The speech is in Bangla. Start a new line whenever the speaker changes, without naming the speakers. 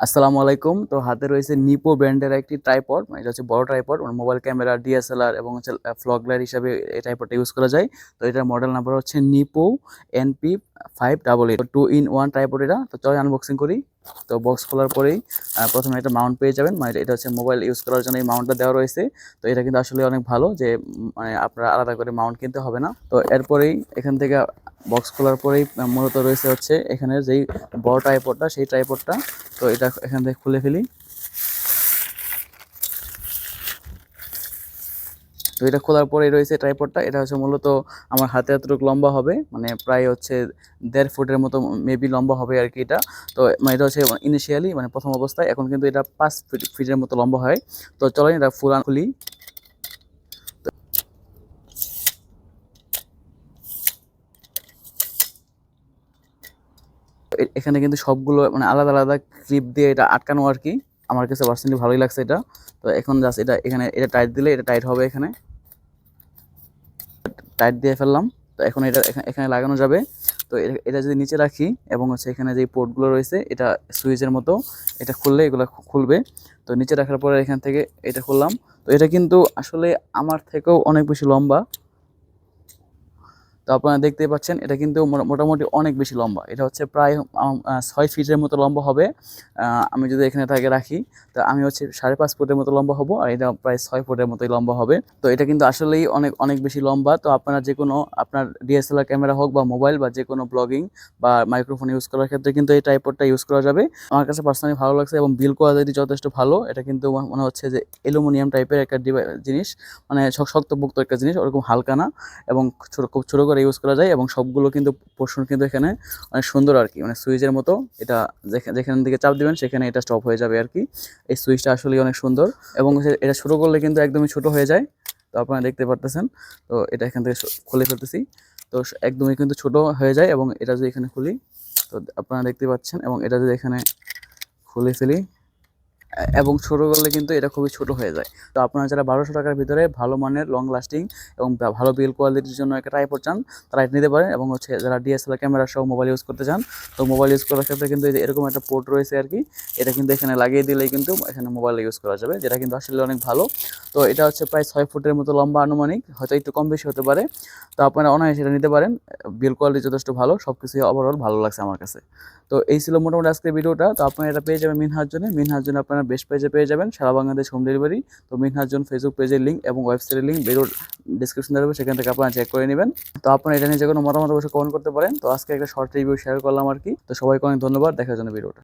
আসসালামু আলাইকুম। তো হাতে রয়েছে নিপো ব্র্যান্ডের একটি ট্রাইপড মানে এটা হচ্ছে বড় ট্রাইপড মানে মোবাইল ক্যামেরা ডিএসএলআর এবং হচ্ছে ফ্লগলার হিসাবে এই ট্রাইপডটা ইউজ করা যায়। তো এটার মডেল নাম্বার হচ্ছে Nipo NP five double eight two in one tripod এটা, তো চলো আনবক্সিং করি। তো বক্স খোলার পরেই প্রথমে একটা মাউন্ট পেয়ে যাবেন মানে এটা হচ্ছে মোবাইল ইউজ করার জন্য এই মাউন্টটা দেওয়া রয়েছে। তো এটা কিন্তু আসলে অনেক ভালো যে মানে আপনারা আলাদা করে মাউন্ট কিনতে হবে না। তো এরপরেই এখান থেকে বক্স খোলার পরেই মূলত রয়েছে হচ্ছে এখানে যেই বড় ট্রাইপডটা সেই ট্রাইপডটা তো এটা এখান থেকে খুলে ফেলি। তো এটা খোলার পরে রয়েছে ট্রাইপডটা এটা হচ্ছে মূলত আমার হাতে এতটুকু লম্বা হবে মানে প্রায় হচ্ছে দেড় ফুটের মতো মেবি লম্বা হবে আর কি এটা। তো মানে এটা হচ্ছে ইনিশিয়ালি মানে প্রথম অবস্থায়, এখন কিন্তু এটা পাঁচ ফিট, ফিটের মতো লম্বা হয়। তো চলেন এটা ফুল খুলি। এখানে কিন্তু সবগুলো মানে আলাদা আলাদা ক্লিপ দিয়ে এটা আটকানো আর কি। আমার কাছে পার্সেন্টলি ভালোই লাগছে এটা। তো এখন জাস্ট এটা, এখানে এটা টাইট দিলে এটা টাইট হবে এখানে। টাইট দিয়ে ফেললাম। তো এখন এটা এখানে লাগানো যাবে। তো এটা যদি নিচে রাখি এবং হচ্ছে এখানে যে পোর্টগুলো রয়েছে, এটা সুইচের মতো এটা খুললে এগুলো খুলবে। তো নিচে রাখার পরে এখান থেকে এটা খুললাম। তো এটা কিন্তু আসলে আমার থেকেও অনেক বেশি লম্বা। তো আপনারা দেখতেই পাচ্ছেন, এটা কিন্তু মোটা- মোটামুটি অনেক বেশি লম্বা। এটা হচ্ছে প্রায় ছয় ফিটের মতো লম্বা হবে। আমি যদি এখানে তাকে রাখি, তো আমি হচ্ছে সাড়ে পাঁচ ফুটের মতো লম্বা হব, আর এটা প্রায় ছয় ফুটের মতোই লম্বা হবে। তো এটা কিন্তু আসলেই অনেক অনেক বেশি লম্বা। তো আপনারা যে কোনো আপনার ডিএসএলআর ক্যামেরা হোক বা মোবাইল বা যে কোনো ব্লগিং বা মাইক্রোফোন ইউজ করার ক্ষেত্রে কিন্তু এই টাইপডটা ইউজ করা যাবে। আমার কাছে পার্সোনালি ভালো লাগছে এবং বিল কোয়ালিটি যথেষ্ট ভালো। এটা কিন্তু মনে হচ্ছে যে অ্যালুমিনিয়াম টাইপের একটা জিনিস। মানে শক- শক্তপোক্ত একটা জিনিস, ওরকম হালকা না। এবং ছোট, খুব ছোটো করে ইউজ করা যায় এবং সবগুলো কিন্তু পোর্শন কিন্তু এখানে অনেক সুন্দর আর কি। মানে সুইচের মতো এটা যেখা- যেখান থেকে চাপ দিবেন সেখানে এটা স্টপ হয়ে যাবে আর কি। এই সুইচটা আসলে অনেক সুন্দর এবং এটা ছোটো করলে কিন্তু একদমই ছোট হয়ে যায়। তো আপনারা দেখতে পারতেছেন। তো এটা এখান থেকে খুলে ফেলতেছি। তো একদমই কিন্তু ছোট হয়ে যায় এবং এটা যদি এখানে খুলি, তো আপনারা দেখতে পাচ্ছেন এবং এটা যদি এখানে খুলে ফেলি এবং ছোটো করলে কিন্তু এটা খুবই ছোট হয়ে যায়। তো আপনারা যারা বারোশো টাকার ভিতরে ভালো মানের লং লাস্টিং এবং ভালো বিল কোয়ালিটির জন্য একটা ট্রাইপড চান তারা এটা নিতে পারেন এবং হচ্ছে যারা ডিএসএলআর ক্যামেরা সহ মোবাইল ইউজ করতে চান, তো মোবাইল ইউজ করার ক্ষেত্রে কিন্তু এরকম একটা পোর্ট রয়েছে আর কি, এটা কিন্তু এখানে লাগিয়ে দিলেই কিন্তু এখানে মোবাইল ইউজ করা যাবে, যেটা কিন্তু আসলে অনেক ভালো। তো এটা হচ্ছে প্রায় ছয় ফুটের মতো লম্বা আনুমানিক, হয়তো একটু কম বেশি হতে পারে। তো আপনারা অনায়াসে এটা নিতে পারেন বিল কোয়ালিটি যথেষ্ট ভালো সব কিছুই ওভারঅল ভালো লাগছে আমার কাছে। তো এই ছিল মোটামুটি আজকের ভিডিওটা, তো আপনারা এটা পেয়ে যাবেন মিনহার জন্য মিনহার জন্য আপনারা বেস্ট পেজে পেয়ে যাবেন। সারা বাংলাদেশ হোম ডেলিভারি তো মিনহার জন্য ফেসবুক পেজের লিঙ্ক এবং ওয়েবসাইটের লিঙ্ক বেরোর ডিসক্রিপশন দেবে সেখান থেকে আপনারা চেক করে নেবেন। তো আপনারা এটা নিয়ে যে কোনো মতামত অবশ্যই কমেন্ট করতে পারেন। তো আজকে একটা শর্ট রিভিউ শেয়ার করলাম আর কি। তো সবাইকে অনেক ধন্যবাদ। দেখার জন্য ভিডিওটা